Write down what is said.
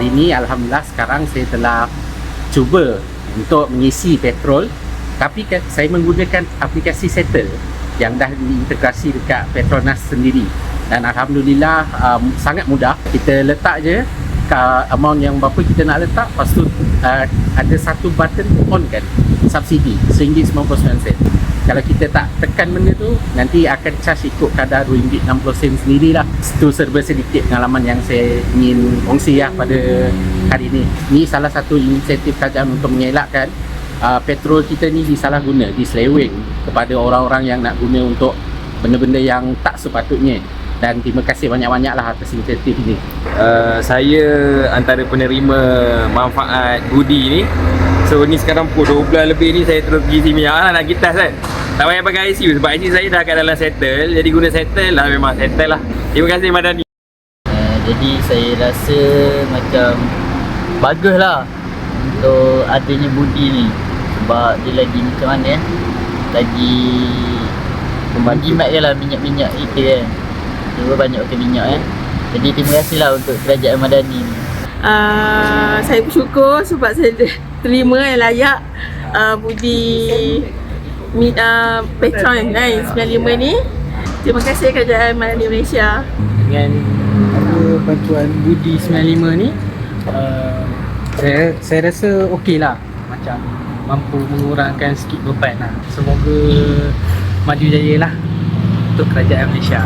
ini Alhamdulillah sekarang saya telah cuba untuk mengisi petrol. Tapi kan saya menggunakan aplikasi Settle yang dah diintegrasi dekat Petronas sendiri. Dan Alhamdulillah um, sangat mudah. Kita letak je ka- amount yang berapa kita nak letak lepas tu uh, ada satu button on kan subsidi RM1.99 kalau kita tak tekan benda tu nanti akan charge ikut kadar RM2.60 sendirilah. Itu serba sedikit pengalaman yang saya ingin kongsi lah pada hari ini ni salah satu inisiatif kerajaan untuk mengelakkan uh, petrol kita ni disalah guna diseleweng kepada orang-orang yang nak guna untuk benda-benda yang tak sepatutnya. Dan terima kasih banyak-banyak lah atas inisiatif ini. Uh, saya antara penerima manfaat Budi ni. So ni sekarang pukul 12 lebih ni saya terus pergi minyak lah nak kitas kan Tak payah pakai ICU sebab ICU saya dah kat dalam settle. Jadi guna settle lah memang settle lah. Terima kasih Madani Uh, jadi saya rasa macam bagus lah untuk adanya budi ni. Sebab dia lagi macam mana eh? Lagi mengjimat je lah minyak-minyak kita kan dia banyak pakai minyak eh? Jadi terima kasih lah untuk kerajaan Madani ni. Uh, saya bersyukur sebab saya ter- terima yang layak uh, budi uh, Petron kan 95 ni. Terima kasih kerajaan Madani Malaysia dengan ada bantuan Budi 95 ni uh, saya saya rasa okey lah. Macam mampu mengurangkan sikit beban lah. Semoga maju jaya lah untuk kerajaan Malaysia